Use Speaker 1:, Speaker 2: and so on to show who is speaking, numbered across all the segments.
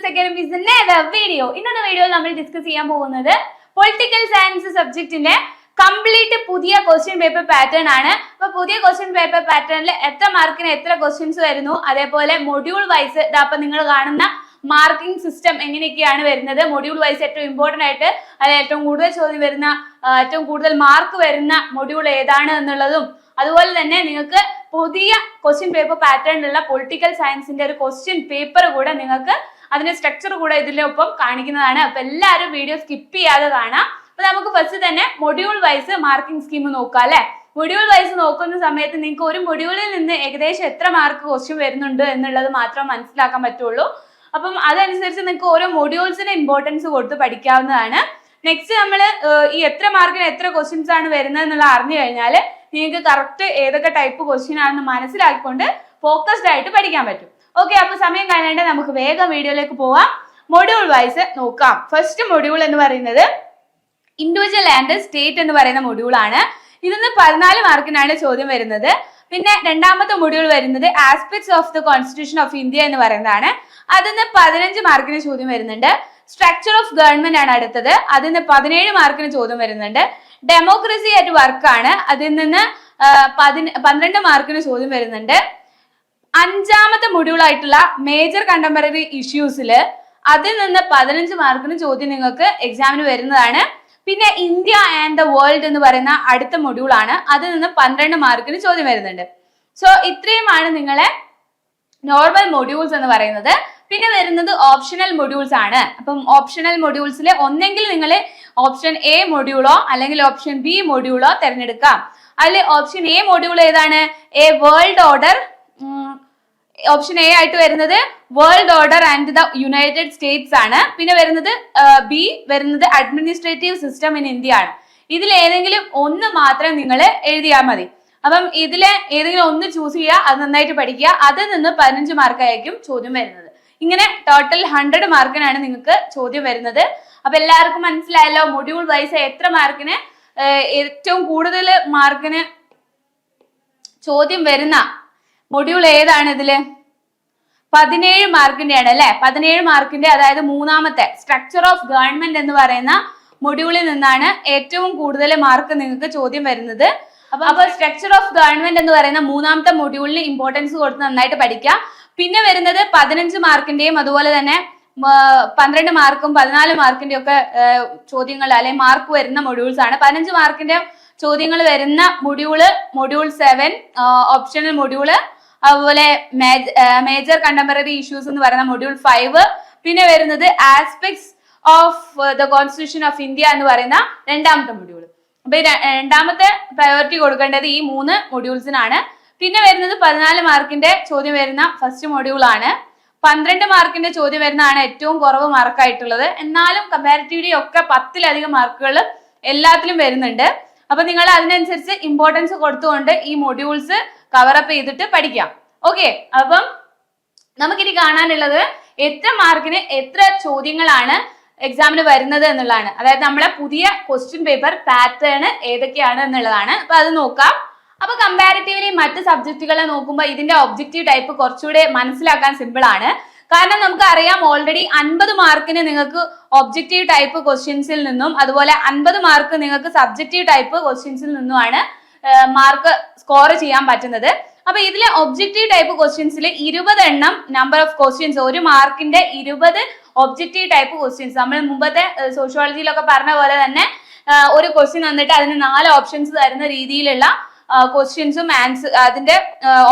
Speaker 1: Business അക്കാഡമീസിന്റെ video ഇന്നത്തെ വീഡിയോയിൽ നമ്മൾ ഡിസ്കസ് ചെയ്യാൻ പോകുന്നത് പൊളിറ്റിക്കൽ സയൻസ് സബ്ജക്റ്റിന്റെ കംപ്ലീറ്റ് പുതിയ ക്വസ്റ്റ്യൻ പേപ്പർ പാറ്റേൺ ആണ്. അപ്പൊ പുതിയ ക്വസ്റ്റ്യൻ പേപ്പർ പാറ്റേണിൽ എത്ര മാർക്കിന് എത്ര ക്വസ്റ്റ്യൻസ് വരുന്നു? അതേപോലെ മൊഡ്യൂൾ വൈസ് അപ്പൊ നിങ്ങൾ കാണുന്ന മാർക്കിംഗ് സിസ്റ്റം എങ്ങനെയൊക്കെയാണ് വരുന്നത്? മൊഡ്യൂൾ വൈസ് ഏറ്റവും ഇമ്പോർട്ടന്റ് ആയിട്ട് അതായത് ഏറ്റവും കൂടുതൽ ചോദ്യം വരുന്ന ഏറ്റവും കൂടുതൽ മാർക്ക് വരുന്ന മൊഡ്യൂൾ ഏതാണ് എന്നുള്ളതും അതുപോലെ തന്നെ നിങ്ങൾക്ക് പുതിയ ക്വസ്റ്റ്യൻ പേപ്പർ പാറ്റേണിലുള്ള പൊളിറ്റിക്കൽ സയൻസിന്റെ ഒരു ക്വസ്റ്റ്യൻ പേപ്പർ കൂടെ നിങ്ങൾക്ക് അതിന്റെ സ്ട്രക്ചർ കൂടെ ഇതിലൊപ്പം കാണിക്കുന്നതാണ്. അപ്പൊ എല്ലാവരും വീഡിയോ സ്കിപ്പ് ചെയ്യാതെ കാണാം. അപ്പൊ നമുക്ക് ഫസ്റ്റ് തന്നെ മൊഡ്യൂൾ വൈസ് മാർക്കിംഗ് സ്കീം നോക്കാം അല്ലെ? മൊഡ്യൂൾ വൈസ് നോക്കുന്ന സമയത്ത് നിങ്ങൾക്ക് ഒരു മൊഡ്യൂളിൽ നിന്ന് ഏകദേശം എത്ര മാർക്ക് ക്വസ്റ്റ്യൻ വരുന്നുണ്ട് എന്നുള്ളത് മാത്രം മനസ്സിലാക്കാൻ പറ്റുള്ളൂ. അപ്പം അതനുസരിച്ച് നിങ്ങൾക്ക് ഓരോ മൊഡ്യൂൾസിന് ഇമ്പോർട്ടൻസ് കൊടുത്ത് പഠിക്കാവുന്നതാണ്. നെക്സ്റ്റ് നമ്മൾ ഈ എത്ര മാർക്കിന് എത്ര ക്വസ്റ്റ്യൻസ് ആണ് വരുന്നത് എന്നുള്ള അറിഞ്ഞു കഴിഞ്ഞാൽ നിങ്ങൾക്ക് കറക്റ്റ് ഏതൊക്കെ ടൈപ്പ് ക്വസ്റ്റ്യൻ ആണെന്ന് മനസ്സിലാക്കിക്കൊണ്ട് ഫോക്കസ്ഡ് ആയിട്ട് പഠിക്കാൻ പറ്റും. ഓക്കെ അപ്പൊ സമയം കാണാണ്ട് നമുക്ക് വേഗം വീഡിയോയിലേക്ക് പോവാം. മൊഡ്യൂൾ വൈസ് നോക്കാം. ഫസ്റ്റ് മൊഡ്യൂൾ എന്ന് പറയുന്നത് ഇൻഡിവിജ്വൽ ആൻഡ് സ്റ്റേറ്റ് എന്ന് പറയുന്ന മൊഡ്യൂൾ ആണ്. ഇതിന്ന് പതിനാല് മാർക്കിനാണ് ചോദ്യം വരുന്നത്. പിന്നെ രണ്ടാമത്തെ മൊഡ്യൂൾ വരുന്നത് aspects of the constitution of India എന്ന് പറയുന്നതാണ്. അതിന്ന് പതിനഞ്ച് മാർക്കിന് ചോദ്യം വരുന്നുണ്ട്. സ്ട്രക്ചർ ഓഫ് ഗവൺമെന്റ് ആണ് അടുത്തത്. അതിന്ന് പതിനേഴ് മാർക്കിന് ചോദ്യം വരുന്നുണ്ട്. ഡെമോക്രസി അറ്റ് വർക്ക് ആണ്. അതിൽ നിന്ന് പന്ത്രണ്ട് മാർക്കിന് ചോദ്യം വരുന്നുണ്ട്. അഞ്ചാമത്തെ മൊഡ്യൂൾ ആയിട്ടുള്ള മേജർ കണ്ടംപററി ഇഷ്യൂസിൽ അതിൽ നിന്ന് പതിനഞ്ച് മാർക്കിന് ചോദ്യം നിങ്ങൾക്ക് എക്സാമിന് വരുന്നതാണ്. പിന്നെ ഇന്ത്യ ആൻഡ് ദ വേൾഡ് എന്ന് പറയുന്ന അടുത്ത മൊഡ്യൂൾ ആണ്. അതിൽ നിന്ന് പന്ത്രണ്ട് മാർക്കിന് ചോദ്യം വരുന്നുണ്ട്. സോ ഇത്രയുമാണ് നിങ്ങളെ നോർമൽ മൊഡ്യൂൾസ് എന്ന് പറയുന്നത്. പിന്നെ വരുന്നത് ഓപ്ഷണൽ മൊഡ്യൂൾസ് ആണ്. അപ്പം ഓപ്ഷണൽ മൊഡ്യൂൾസിൽ ഒന്നെങ്കിൽ നിങ്ങൾ ഓപ്ഷൻ എ മൊഡ്യൂളോ അല്ലെങ്കിൽ ഓപ്ഷൻ ബി മൊഡ്യൂളോ തിരഞ്ഞെടുക്കാം. അതിൽ ഓപ്ഷൻ എ മൊഡ്യൂൾ ഏതാണ്? A world order option A ആയിട്ട് വരുന്നത് world order and the United States ആണ്. പിന്നെ വരുന്നത് ബി വരുന്നത് അഡ്മിനിസ്ട്രേറ്റീവ് സിസ്റ്റം ഇൻ ഇന്ത്യ ആണ്. ഇതിൽ ഏതെങ്കിലും ഒന്ന് മാത്രം നിങ്ങൾ എഴുതിയാൽ മതി. അപ്പം ഇതിലെ ഏതെങ്കിലും ഒന്ന് ചൂസ് ചെയ്യുക അത് നന്നായിട്ട് പഠിക്കുക. അതിൽ നിന്ന് പതിനഞ്ച് മാർക്കായിരിക്കും ചോദ്യം വരുന്നത്. ഇങ്ങനെ ടോട്ടൽ ഹൺഡ്രഡ് മാർക്കിനാണ് നിങ്ങൾക്ക് ചോദ്യം വരുന്നത്. അപ്പൊ എല്ലാവർക്കും മനസ്സിലായല്ലോ മൊഡ്യൂൾ വൈസ് എത്ര മാർക്കിന് ഏറ്റവും കൂടുതൽ മാർക്കിന് ചോദ്യം വരുന്ന മൊഡ്യൂൾ ഏതാണ് ഇതിൽ? പതിനേഴ് മാർക്കിന്റെ ആണ് അല്ലെ? പതിനേഴ് മാർക്കിന്റെ അതായത് മൂന്നാമത്തെ സ്ട്രക്ചർ ഓഫ് ഗവൺമെന്റ് എന്ന് പറയുന്ന മൊഡ്യൂളിൽ നിന്നാണ് ഏറ്റവും കൂടുതൽ മാർക്ക് നിങ്ങൾക്ക് ചോദ്യം വരുന്നത്. അപ്പൊ അപ്പൊ സ്ട്രക്ചർ ഓഫ് ഗവൺമെന്റ് എന്ന് പറയുന്ന മൂന്നാമത്തെ മൊഡ്യൂളിന് ഇമ്പോർട്ടൻസ് കൊടുത്ത് നന്നായിട്ട് പഠിക്കുക പിന്നെ വരുന്നത് പതിനഞ്ച് മാർക്കിന്റെയും അതുപോലെ തന്നെ പന്ത്രണ്ട് മാർക്കും പതിനാല് മാർക്കിന്റെ ഒക്കെ ചോദ്യങ്ങൾ അല്ലെങ്കിൽ മാർക്ക് വരുന്ന മൊഡ്യൂൾസ് ആണ്. പതിനഞ്ച് മാർക്കിന്റെ ചോദ്യങ്ങൾ വരുന്ന module module seven optional module അതുപോലെ മേജർ കണ്ടംപററി ഇഷ്യൂസ് എന്ന് പറയുന്ന മൊഡ്യൂൾ ഫൈവ് പിന്നെ വരുന്നത് aspects of the constitution of India എന്ന് പറയുന്ന രണ്ടാമത്തെ മൊഡ്യൂൾ അപ്പൊ രണ്ടാമത്തെ പ്രയോറിറ്റി കൊടുക്കേണ്ടത് ഈ മൂന്ന് മൊഡ്യൂൾസിനാണ് പിന്നെ വരുന്നത് പതിനാല് മാർക്കിന്റെ ചോദ്യം വരുന്ന ഫസ്റ്റ് മൊഡ്യൂൾ ആണ്. പന്ത്രണ്ട് മാർക്കിന്റെ ചോദ്യം വരുന്നതാണ് ഏറ്റവും കുറവ് മാർക്കായിട്ടുള്ളത് എന്നാലും കമ്പാരിറ്റീവ്ലി ഒക്കെ പത്തിലധികം മാർക്കുകൾ എല്ലാത്തിലും വരുന്നുണ്ട്. അപ്പൊ നിങ്ങൾ അതിനനുസരിച്ച് ഇമ്പോർട്ടൻസ് കൊടുത്തുകൊണ്ട് ഈ മൊഡ്യൂൾസ് കവറപ്പ് ചെയ്തിട്ട് പഠിക്കാം. ഓക്കെ അപ്പം നമുക്കിനി കാണാനുള്ളത് എത്ര മാർക്കിന് എത്ര ചോദ്യങ്ങളാണ് എക്സാമിന് വരുന്നത് എന്നുള്ളതാണ്. അതായത് നമ്മളെ പുതിയ ക്വസ്റ്റ്യൻ പേപ്പർ പാറ്റേൺ ഏതൊക്കെയാണ് എന്നുള്ളതാണ്. അപ്പൊ അത് നോക്കാം. അപ്പൊ കമ്പാരിറ്റീവ്ലി മറ്റ് സബ്ജക്റ്റുകളെ നോക്കുമ്പോൾ ഇതിന്റെ ഒബ്ജക്റ്റീവ് ടൈപ്പ് കുറച്ചുകൂടെ മനസ്സിലാക്കാൻ സിമ്പിൾ ആണ്. കാരണം നമുക്ക് അറിയാം ഓൾറെഡി അൻപത് മാർക്കിന് നിങ്ങൾക്ക് ഒബ്ജക്റ്റീവ് ടൈപ്പ് ക്വസ്റ്റ്യൻസിൽ നിന്നും അതുപോലെ അൻപത് മാർക്ക് നിങ്ങൾക്ക് സബ്ജക്റ്റീവ് ടൈപ്പ് ക്വസ്റ്റ്യൻസിൽ നിന്നുമാണ് മാർക്ക് സ്കോർ ചെയ്യാൻ പറ്റുന്നത്. അപ്പൊ ഇതിലെ ഒബ്ജക്റ്റീവ് ടൈപ്പ് ക്വസ്റ്റ്യൻസിൽ ഇരുപത് എണ്ണം നമ്പർ ഓഫ് ക്വസ്റ്റ്യൻസ് ഒരു മാർക്കിന്റെ ഇരുപത് ഒബ്ജക്റ്റീവ് ടൈപ്പ് ക്വസ്റ്റ്യൻസ് നമ്മൾ മുമ്പത്തെ സോഷ്യോളജിയിലൊക്കെ പറഞ്ഞ പോലെ തന്നെ ഒരു ക്വസ്റ്റ്യൻ വന്നിട്ട് അതിന് നാല് ഓപ്ഷൻസ് തരുന്ന രീതിയിലുള്ള ക്വസ്റ്റ്യൻസും ആൻസർ അതിന്റെ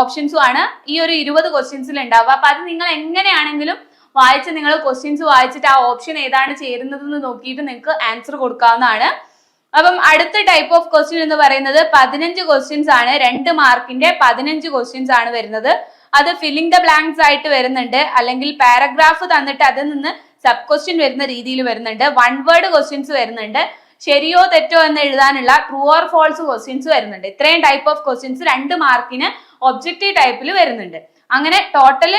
Speaker 1: ഓപ്ഷൻസും ആണ് ഈ ഒരു ഇരുപത് ക്വസ്റ്റ്യൻസിൽ ഉണ്ടാവുക. അപ്പൊ അത് നിങ്ങൾ എങ്ങനെയാണെങ്കിലും വായിച്ച് നിങ്ങൾ ക്വസ്റ്റ്യൻസ് വായിച്ചിട്ട് ആ ഓപ്ഷൻ ഏതാണ് ചേരുന്നതെന്ന് നോക്കിയിട്ട് നിങ്ങൾക്ക് ആൻസർ കൊടുക്കാവുന്നതാണ്. അപ്പം അടുത്ത ടൈപ്പ് ഓഫ് ക്വസ്റ്റ്യൻ എന്ന് പറയുന്നത് പതിനഞ്ച് ക്വസ്റ്റ്യൻസ് ആണ്. രണ്ട് മാർക്കിന്റെ പതിനഞ്ച് ക്വസ്റ്റ്യൻസ് ആണ് വരുന്നത്. അത് ഫില്ലിംഗ് ദ ബ്ലാങ്ക്സ് ആയിട്ട് വരുന്നുണ്ട്. അല്ലെങ്കിൽ പാരഗ്രാഫ് തന്നിട്ട് അതിൽ നിന്ന് സബ് ക്വസ്റ്റ്യൻ വരുന്ന രീതിയിൽ വരുന്നുണ്ട്. വൺ വേർഡ് ക്വസ്റ്റ്യൻസ് വരുന്നുണ്ട്. ശരിയോ തെറ്റോ എന്ന് എഴുതാനുള്ള ട്രൂ ഓർ ഫോൾസ് ക്വസ്റ്റ്യൻസ് വരുന്നുണ്ട്. ഇത്രയും ടൈപ്പ് ഓഫ് ക്വസ്റ്റ്യൻസ് രണ്ട് മാർക്കിന് ഒബ്ജക്റ്റീവ് ടൈപ്പിൽ വരുന്നുണ്ട്. അങ്ങനെ ടോട്ടൽ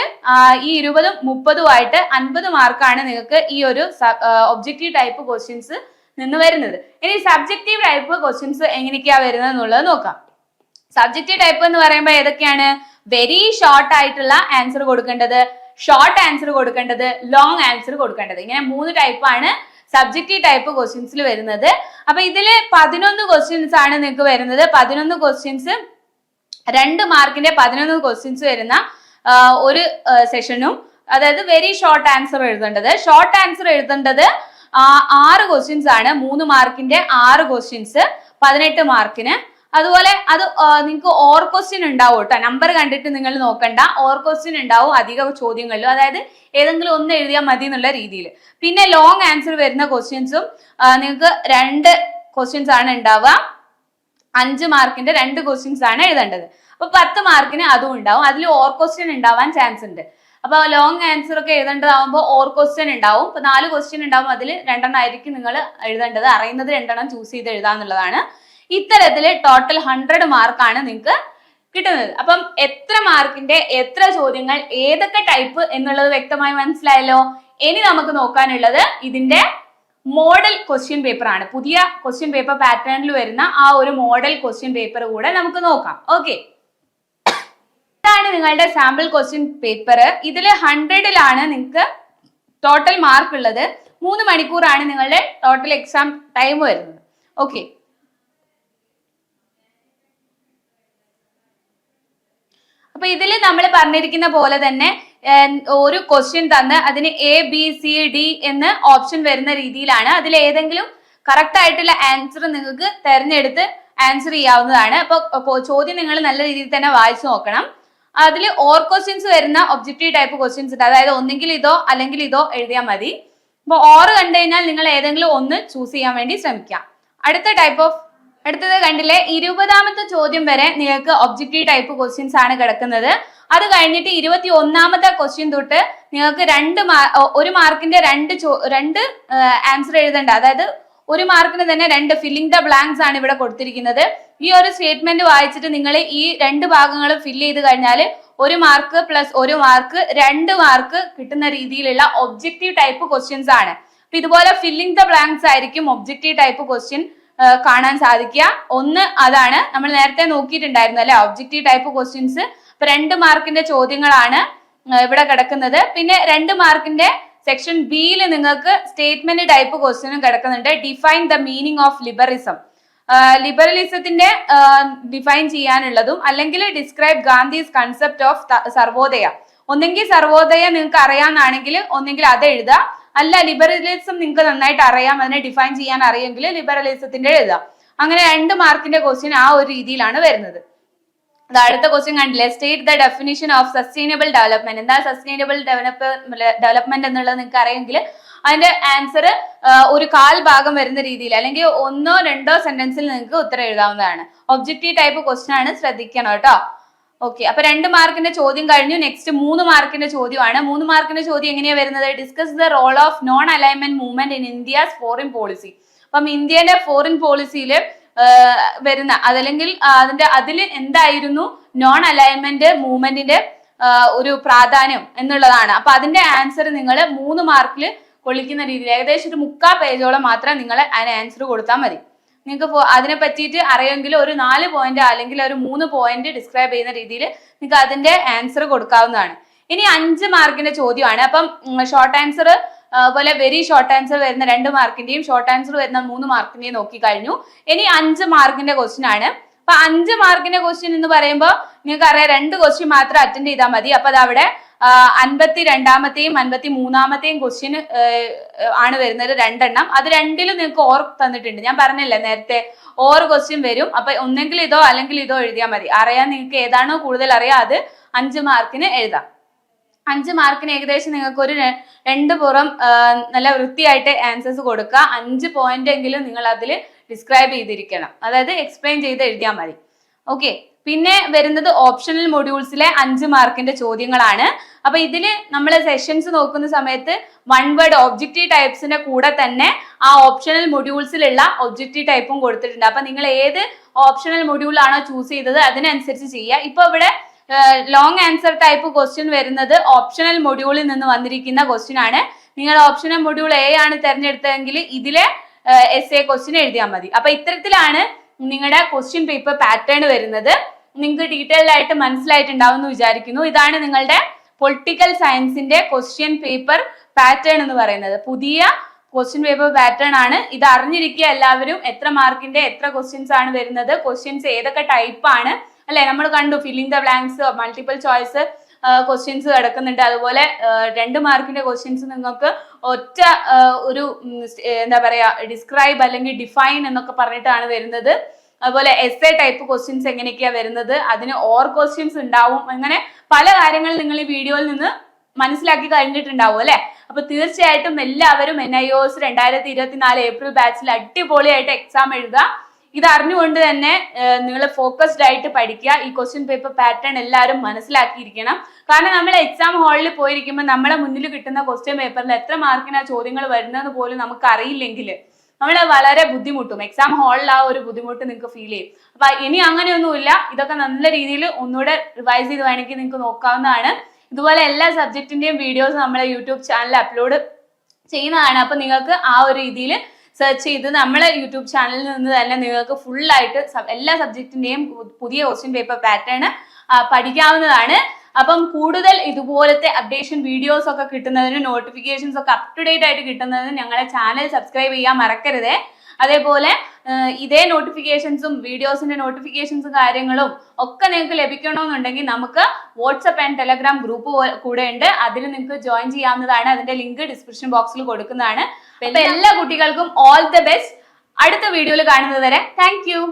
Speaker 1: ഈ ഇരുപതും മുപ്പതും ആയിട്ട് അൻപത് മാർക്കാണ് നിങ്ങൾക്ക് ഈ ഒരു ഒബ്ജക്റ്റീവ് ടൈപ്പ് ക്വസ്റ്റ്യൻസ് നിന്ന് വരുന്നത്. ഇനി സബ്ജക്റ്റീവ് ടൈപ്പ് ക്വസ്റ്റ്യൻസ് എങ്ങനെയൊക്കെയാ വരുന്നത് എന്നുള്ളത് നോക്കാം. സബ്ജക്റ്റീവ് ടൈപ്പ് എന്ന് പറയുമ്പോൾ ഏതൊക്കെയാണ്? വെരി ഷോർട്ട് ആയിട്ടുള്ള ആൻസർ കൊടുക്കേണ്ടത് ഷോർട്ട് ആൻസർ കൊടുക്കേണ്ടത് ലോങ് ആൻസർ കൊടുക്കേണ്ടത്. ഇങ്ങനെ മൂന്ന് ടൈപ്പാണ് സബ്ജക്റ്റീവ് ടൈപ്പ് ക്വസ്റ്റ്യൻസിൽ വരുന്നത്. അപ്പൊ ഇതിൽ പതിനൊന്ന് ക്വസ്റ്റ്യൻസ് ആണ് നിങ്ങൾക്ക് വരുന്നത്. പതിനൊന്ന് ക്വസ്റ്റ്യൻസ് രണ്ട് മാർക്കിന്റെ പതിനൊന്ന് ക്വസ്റ്റ്യൻസ് വരുന്ന ഒരു സെഷനും അതായത് വെരി ഷോർട്ട് ആൻസർ എഴുതേണ്ടത്. ഷോർട്ട് ആൻസർ എഴുതേണ്ടത് ആറ് ക്വസ്റ്റ്യൻസ് ആണ്. മൂന്ന് മാർക്കിന്റെ ആറ് ക്വസ്റ്റ്യൻസ് പതിനെട്ട് മാർക്കിന് അതുപോലെ അത് നിങ്ങൾക്ക് ഓർ ക്വസ്റ്റ്യൻ ഉണ്ടാവും കേട്ടോ. നമ്പർ കണ്ടിട്ട് നിങ്ങൾ നോക്കണ്ട. ഓർ ക്വസ്റ്റ്യൻ ഉണ്ടാവും അധിക ചോദ്യങ്ങളിലും. അതായത് ഏതെങ്കിലും ഒന്ന് എഴുതിയാൽ മതി എന്നുള്ള രീതിയിൽ. പിന്നെ ലോങ് ആൻസർ വരുന്ന ക്വസ്റ്റ്യൻസും നിങ്ങൾക്ക് രണ്ട് ക്വസ്റ്റ്യൻസ് ആണ് ഉണ്ടാവുക. അഞ്ച് മാർക്കിന്റെ രണ്ട് ക്വസ്റ്റ്യൻസ് ആണ് എഴുതേണ്ടത്. അപ്പൊ പത്ത് മാർക്കിന് അതും ഉണ്ടാവും. അതിൽ ഓർ ക്വസ്റ്റ്യൻ ഉണ്ടാവാൻ ചാൻസ് ഉണ്ട്. അപ്പൊ ലോങ് ആൻസർ ഒക്കെ എഴുതേണ്ടതാവുമ്പോൾ ഓർ ക്വസ്റ്റ്യൻ ഉണ്ടാവും. അപ്പൊ നാല് ക്വസ്റ്റ്യൻ ഉണ്ടാവും അതിൽ രണ്ടെണ്ണം ആയിരിക്കും നിങ്ങൾ എഴുതേണ്ടത്. അറിയുന്നത് രണ്ടെണ്ണം ചൂസ് ചെയ്ത് എഴുതാന്നുള്ളതാണ് ഇത്തരത്തിൽ ടോട്ടൽ ഹൺഡ്രഡ് മാർക്കാണ് നിങ്ങൾക്ക് കിട്ടുന്നത്. അപ്പം എത്ര മാർക്കിന്റെ എത്ര ചോദ്യങ്ങൾ ഏതൊക്കെ ടൈപ്പ് എന്നുള്ളത് വ്യക്തമായി മനസ്സിലായല്ലോ? ഇനി നമുക്ക് നോക്കാനുള്ളത് ഇതിന്റെ മോഡൽ ക്വസ്റ്റ്യൻ പേപ്പർ ആണ്. പുതിയ ക്വസ്റ്റ്യൻ പേപ്പർ പാറ്റേണിൽ വരുന്ന ആ ഒരു മോഡൽ ക്വസ്റ്റ്യൻ പേപ്പർ കൂടെ നമുക്ക് നോക്കാം. ഓക്കെ ഇതാണ് നിങ്ങളുടെ സാമ്പിൾ ക്വസ്റ്റ്യൻ പേപ്പർ ഇതിൽ ഹൺഡ്രഡിലാണ് നിങ്ങൾക്ക് ടോട്ടൽ മാർക്ക് ഉള്ളത്. മൂന്ന് മണിക്കൂറാണ് നിങ്ങളുടെ ടോട്ടൽ എക്സാം ടൈം വരുന്നത്. ഓക്കെ അപ്പൊ ഇതിൽ നമ്മൾ പറഞ്ഞിരിക്കുന്ന പോലെ തന്നെ ഒരു ക്വസ്റ്റ്യൻ തന്ന് അതിന് എ ബി സി ഡി എന്ന് ഓപ്ഷൻ വരുന്ന രീതിയിലാണ്. അതിൽ ഏതെങ്കിലും കറക്റ്റ് ആയിട്ടുള്ള ആൻസർ നിങ്ങൾക്ക് തെരഞ്ഞെടുത്ത് ആൻസർ ചെയ്യാവുന്നതാണ്. അപ്പൊ ചോദ്യം നിങ്ങൾ നല്ല രീതിയിൽ തന്നെ വായിച്ചു നോക്കണം. അതിൽ ഓർ ക്വസ്റ്റ്യൻസ് വരുന്ന ഒബ്ജക്റ്റീവ് ടൈപ്പ് ക്വസ്റ്റ്യൻസ് ഉണ്ട്. അതായത് ഒന്നെങ്കിൽ ഇതോ അല്ലെങ്കിൽ ഇതോ എഴുതിയാൽ മതി. അപ്പോൾ ഓർ കണ്ടു കഴിഞ്ഞാൽ നിങ്ങൾ ഏതെങ്കിലും ഒന്ന് ചൂസ് ചെയ്യാൻ വേണ്ടി ശ്രമിക്കാം. അടുത്ത ടൈപ്പ് ഓഫ് അടുത്തത് കണ്ടില്ലേ? ഇരുപതാമത്തെ ചോദ്യം വരെ നിങ്ങൾക്ക് ഒബ്ജക്റ്റീവ് ടൈപ്പ് ക്വസ്റ്റ്യൻസ് ആണ് കിടക്കുന്നത്. അത് കഴിഞ്ഞിട്ട് ഇരുപത്തി ഒന്നാമത്തെ ക്വസ്റ്റ്യൻ തൊട്ട് നിങ്ങൾക്ക് രണ്ട് ഒരു മാർക്കിന്റെ രണ്ട് രണ്ട് ആൻസർ എഴുതണ്ട. അതായത് ഒരു മാർക്കിന് തന്നെ രണ്ട് ഫില്ലിംഗ് ദ ബ്ലാങ്ക്സ് ആണ് ഇവിടെ കൊടുത്തിരിക്കുന്നത്. ഈ ഒരു സ്റ്റേറ്റ്മെന്റ് വായിച്ചിട്ട് നിങ്ങൾ ഈ രണ്ട് ഭാഗങ്ങൾ ഫില്ല് ചെയ്ത് കഴിഞ്ഞാൽ ഒരു മാർക്ക് പ്ലസ് ഒരു മാർക്ക് രണ്ട് മാർക്ക് കിട്ടുന്ന രീതിയിലുള്ള ഒബ്ജക്റ്റീവ് ടൈപ്പ് ക്വസ്റ്റ്യൻസ് ആണ്. അപ്പൊ ഇതുപോലെ ഫില്ലിംഗ് ദ ബ്ലാങ്ക്സ് ആയിരിക്കും ഒബ്ജക്റ്റീവ് ടൈപ്പ് ക്വസ്റ്റ്യൻ കാണാൻ സാധിക്കുക. ഒന്ന് അതാണ് നമ്മൾ നേരത്തെ നോക്കിയിട്ടുണ്ടായിരുന്നു അല്ലെ? ഒബ്ജക്റ്റീവ് ടൈപ്പ് ക്വസ്റ്റ്യൻസ് അപ്പൊ രണ്ട് മാർക്കിന്റെ ചോദ്യങ്ങളാണ് ഇവിടെ കിടക്കുന്നത്. പിന്നെ രണ്ട് മാർക്കിന്റെ സെക്ഷൻ ബിയിൽ നിങ്ങൾക്ക് സ്റ്റേറ്റ്മെന്റ് ടൈപ്പ് ക്വസ്റ്റ്യനും കിടക്കുന്നുണ്ട്. Define the meaning of liberalism ലിബറലിസത്തിന്റെ define ചെയ്യാനുള്ളതും അല്ലെങ്കിൽ describe Gandhi's concept of Sarvodaya. ഒന്നെങ്കിൽ സർവോദയ നിങ്ങൾക്ക് അറിയാന്നാണെങ്കിൽ ഒന്നെങ്കിൽ അത് എഴുതുക. അല്ല ലിബറലിസം നിങ്ങൾക്ക് നന്നായിട്ട് അറിയാം അതിനെ ഡിഫൈൻ ചെയ്യാൻ അറിയുമെങ്കിൽ ലിബറലിസത്തിന്റെ എഴുതാം അങ്ങനെ രണ്ട് മാർക്കിന്റെ ക്വസ്റ്റ്യൻ ആ ഒരു രീതിയിലാണ് വരുന്നത്. അടുത്ത ക്വസ്റ്റ്യൻ കണ്ടില്ലേ? State the definition of sustainable development എന്താ സസ്റ്റൈനബിൾ ഡെവലപ്പ് ഡെവലപ്മെന്റ് എന്നുള്ളത് നിങ്ങൾക്ക് അറിയെങ്കിൽ അതിന്റെ ആൻസർ ഒരു കാൽ ഭാഗം വരുന്ന രീതിയിൽ അല്ലെങ്കിൽ ഒന്നോ രണ്ടോ സെന്റൻസിൽ നിങ്ങൾക്ക് ഉത്തരം എഴുതാവുന്നതാണ്. ഒബ്ജക്റ്റീവ് ടൈപ്പ് ക്വസ്റ്റ്യൻ ആണ്. ശ്രദ്ധിക്കണം കേട്ടോ. ഓക്കെ അപ്പൊ രണ്ട് മാർക്കിന്റെ ചോദ്യം കഴിഞ്ഞു. നെക്സ്റ്റ് മൂന്ന് മാർക്കിന്റെ ചോദ്യമാണ്. മൂന്ന് മാർക്കിന്റെ ചോദ്യം എങ്ങനെയാ വരുന്നത്? Discuss the role of non alignment movement in India's foreign policy അപ്പം ഇന്ത്യയുടെ ഫോറിൻ പോളിസിയിൽ വരുന്ന. അതല്ലെങ്കിൽ അതിന്റെ അതിൽ എന്തായിരുന്നു? നോൺ അലൈൻമെന്റ് മൂവ്മെന്റിന്റെ ഒരു പ്രാധാന്യം എന്നുള്ളതാണ്. അപ്പൊ അതിന്റെ ആൻസർ നിങ്ങൾ മൂന്ന് മാർക്കിൽ കൊള്ളിക്കുന്ന രീതിയിൽ ഏകദേശം ഒരു മുക്കാ പേജോളം മാത്രം നിങ്ങൾ അതിന് ആൻസർ കൊടുത്താൽ മതി. നിങ്ങൾക്ക് അതിനെ പറ്റിയിട്ട് അറിയുമെങ്കിൽ ഒരു നാല് പോയിന്റ് അല്ലെങ്കിൽ ഒരു മൂന്ന് പോയിന്റ് ഡിസ്ക്രൈബ് ചെയ്യുന്ന രീതിയിൽ നിങ്ങൾക്ക് അതിന്റെ ആൻസർ കൊടുക്കാവുന്നതാണ്. ഇനി അഞ്ച് മാർക്കിന്റെ ചോദ്യമാണ്. അപ്പം ഷോർട്ട് ആൻസർ പോലെ വെരി ഷോർട്ട് ആൻസർ വരുന്ന രണ്ട് മാർക്കിന്റെയും ഷോർട്ട് ആൻസർ വരുന്ന മൂന്ന് മാർക്കിന്റെയും നോക്കി കഴിഞ്ഞു. ഇനി അഞ്ച് മാർക്കിന്റെ ക്വസ്റ്റ്യൻ ആണ്. അപ്പൊ അഞ്ച് മാർക്കിന്റെ ക്വസ്റ്റ്യൻ എന്ന് പറയുമ്പോൾ നിങ്ങൾക്ക് അറിയാം രണ്ട് ക്വസ്റ്റ്യൻ മാത്രം അറ്റൻഡ് ചെയ്താൽ മതി. അപ്പൊ അതവിടെ അൻപത്തി രണ്ടാമത്തെയും അൻപത്തി മൂന്നാമത്തെയും ക്വസ്റ്റ്യൻ ആണ് വരുന്നത് രണ്ടെണ്ണം. അത് രണ്ടിലും നിങ്ങൾക്ക് ഓർ തന്നിട്ടുണ്ട്. ഞാൻ പറഞ്ഞില്ലേ നേരത്തെ ഓർ ക്വസ്റ്റ്യൻ വരും. അപ്പൊ ഒന്നെങ്കിൽ ഇതോ അല്ലെങ്കിൽ ഇതോ എഴുതിയാൽ മതി. അറിയാൻ നിങ്ങൾക്ക് ഏതാണോ കൂടുതൽ അറിയാം. അത് അഞ്ച് മാർക്കിന് എഴുതാം. അഞ്ച് മാർക്കിന് ഏകദേശം നിങ്ങൾക്ക് ഒരു രണ്ട് പുറം നല്ല വൃത്തിയായിട്ട് ആൻസേഴ്സ് കൊടുക്കുക. അഞ്ച് പോയിന്റ് എങ്കിലും നിങ്ങൾ അതിൽ ഡിസ്ക്രൈബ് ചെയ്തിരിക്കണം. അതായത് എക്സ്പ്ലെയിൻ ചെയ്ത് എഴുതിയാൽ മതി. ഓക്കെ പിന്നെ വരുന്നത് ഓപ്ഷണൽ മൊഡ്യൂൾസിലെ അഞ്ച് മാർക്കിന്റെ ചോദ്യങ്ങളാണ്. അപ്പൊ ഇതിൽ നമ്മൾ സെഷൻസ് നോക്കുന്ന സമയത്ത് വൺ വേർഡ് ഒബ്ജക്റ്റീവ് ടൈപ്സിന്റെ കൂടെ തന്നെ ആ ഓപ്ഷണൽ മൊഡ്യൂൾസിലുള്ള ഒബ്ജക്റ്റീവ് ടൈപ്പും കൊടുത്തിട്ടുണ്ട്. അപ്പൊ നിങ്ങൾ ഏത് ഓപ്ഷണൽ മൊഡ്യൂൾ ആണോ ചൂസ് ചെയ്തത് അതിനനുസരിച്ച് ചെയ്യുക. ഇപ്പൊ ഇവിടെ ലോങ് ആൻസർ ടൈപ്പ് ക്വസ്റ്റ്യൻ വരുന്നത് ഓപ്ഷണൽ മൊഡ്യൂളിൽ നിന്ന് വന്നിരിക്കുന്ന ക്വസ്റ്റ്യൻ ആണ്. നിങ്ങൾ ഓപ്ഷണൽ മൊഡ്യൂൾ എ ആണ് തിരഞ്ഞെടുത്തതെങ്കിൽ ഇതിലെ എസ് എ ക്വസ്റ്റ്യൻ എഴുതിയാൽ മതി. അപ്പൊ ഇത്തരത്തിലാണ് നിങ്ങളുടെ ക്വസ്റ്റ്യൻ പേപ്പർ പാറ്റേൺ വരുന്നത്. നിങ്ങൾക്ക് ഡീറ്റെയിൽഡ് ആയിട്ട് മനസ്സിലായിട്ടുണ്ടാവും എന്ന് വിചാരിക്കുന്നു. ഇതാണ് നിങ്ങളുടെ പൊളിറ്റിക്കൽ സയൻസിന്റെ ക്വസ്റ്റ്യൻ പേപ്പർ പാറ്റേൺ എന്ന് പറയുന്നത്. പുതിയ ക്വസ്റ്റ്യൻ പേപ്പർ പാറ്റേൺ ആണ്. ഇത് അറിഞ്ഞിരിക്കുക എല്ലാവരും എത്ര മാർക്കിന്റെ എത്ര ക്വസ്റ്റ്യൻസ് ആണ് വരുന്നത്. ക്വസ്റ്റ്യൻസ് ഏതൊക്കെ ടൈപ്പ് ആണ്. അല്ലെ? നമ്മൾ കണ്ടു filling the blanks multiple choice questions കിടക്കുന്നുണ്ട്. അതുപോലെ രണ്ട് മാർക്കിന്റെ ക്വസ്റ്റ്യൻസ് നിങ്ങൾക്ക് ഒറ്റ ഒരു എന്താ പറയാ ഡിസ്ക്രൈബ് അല്ലെങ്കിൽ ഡിഫൈൻ എന്നൊക്കെ പറഞ്ഞിട്ടാണ് വരുന്നത്. അതുപോലെ എസ് എ ടൈപ്പ് ക്വസ്റ്റ്യൻസ് എങ്ങനെയൊക്കെയാ വരുന്നത് അതിന് ഓർ ക്വസ്റ്റ്യൻസ് ഉണ്ടാവും. അങ്ങനെ പല കാര്യങ്ങൾ നിങ്ങൾ ഈ വീഡിയോയിൽ നിന്ന് മനസ്സിലാക്കി കഴിഞ്ഞിട്ടുണ്ടാവും അല്ലെ? അപ്പൊ തീർച്ചയായിട്ടും എല്ലാവരും എൻ ഐ ഒസ് രണ്ടായിരത്തി ഇരുപത്തിനാല് ഏപ്രിൽ ബാച്ചിൽ അടിപൊളിയായിട്ട് എക്സാം എഴുതുക. ഇത് അറിഞ്ഞുകൊണ്ട് തന്നെ നിങ്ങൾ ഫോക്കസ്ഡ് ആയിട്ട് പഠിക്കുക. ഈ ക്വസ്റ്റ്യൻ പേപ്പർ പാറ്റേൺ എല്ലാവരും മനസ്സിലാക്കിയിരിക്കണം. കാരണം നമ്മൾ എക്സാം ഹാളിൽ പോയിരിക്കുമ്പോൾ നമ്മളെ മുന്നിൽ കിട്ടുന്ന ക്വസ്റ്റ്യൻ പേപ്പറിൽ എത്ര മാർക്കിനാ ചോദ്യങ്ങൾ വരുന്നത് പോലും നമുക്ക് അറിയില്ലെങ്കിൽ നമ്മൾ വളരെ ബുദ്ധിമുട്ടും. എക്സാം ഹാളിൽ ആ ഒരു ബുദ്ധിമുട്ട് നിങ്ങൾക്ക് ഫീൽ ചെയ്യും. അപ്പൊ ഇനി അങ്ങനെയൊന്നുമില്ല. ഇതൊക്കെ നല്ല രീതിയിൽ ഒന്നുകൂടെ റിവൈസ് ചെയ്ത് വേണമെങ്കിൽ നിങ്ങൾക്ക് നോക്കാവുന്നതാണ്. ഇതുപോലെ എല്ലാ സബ്ജക്റ്റിന്റെയും വീഡിയോസ് നമ്മളെ യൂട്യൂബ് ചാനലിൽ അപ്ലോഡ് ചെയ്യുന്നതാണ്. അപ്പൊ നിങ്ങൾക്ക് ആ ഒരു രീതിയിൽ സെർച്ച് ചെയ്ത് നമ്മളെ യൂട്യൂബ് ചാനലിൽ നിന്ന് തന്നെ നിങ്ങൾക്ക് സബ്- എല്ലാ സബ്ജക്റ്റിന്റെയും പുതിയ ക്വസ്റ്റ്യൻ പേപ്പർ പാറ്റേൺ പഠിക്കാവുന്നതാണ്. അപ്പം കൂടുതൽ ഇതുപോലത്തെ അപ്ഡേഷൻ വീഡിയോസ് ഒക്കെ കിട്ടുന്നതിന് നോട്ടിഫിക്കേഷൻസ് ഒക്കെ അപ് ടു ഡേറ്റ് ആയിട്ട് കിട്ടുന്നതിന് ഞങ്ങളെ ചാനൽ സബ്സ്ക്രൈബ് ചെയ്യാൻ മറക്കരുത്. അതേപോലെ ഇതേ നോട്ടിഫിക്കേഷൻസും വീഡിയോസിന്റെ നോട്ടിഫിക്കേഷൻസും കാര്യങ്ങളും ഒക്കെ നിങ്ങൾക്ക് ലഭിക്കണമെന്നുണ്ടെങ്കിൽ നമുക്ക് വാട്സപ്പ് ആൻഡ് ടെലഗ്രാം ഗ്രൂപ്പ് കൂടെ ഉണ്ട്. അതിൽ നിങ്ങൾക്ക് ജോയിൻ ചെയ്യാവുന്നതാണ്. അതിന്റെ ലിങ്ക് ഡിസ്ക്രിപ്ഷൻ ബോക്സിൽ കൊടുക്കുന്നതാണ്. എല്ലാ കുട്ടികൾക്കും ഓൾ ദ ബെസ്റ്റ് അടുത്ത വീഡിയോയിൽ കാണുന്നത് വരെ താങ്ക്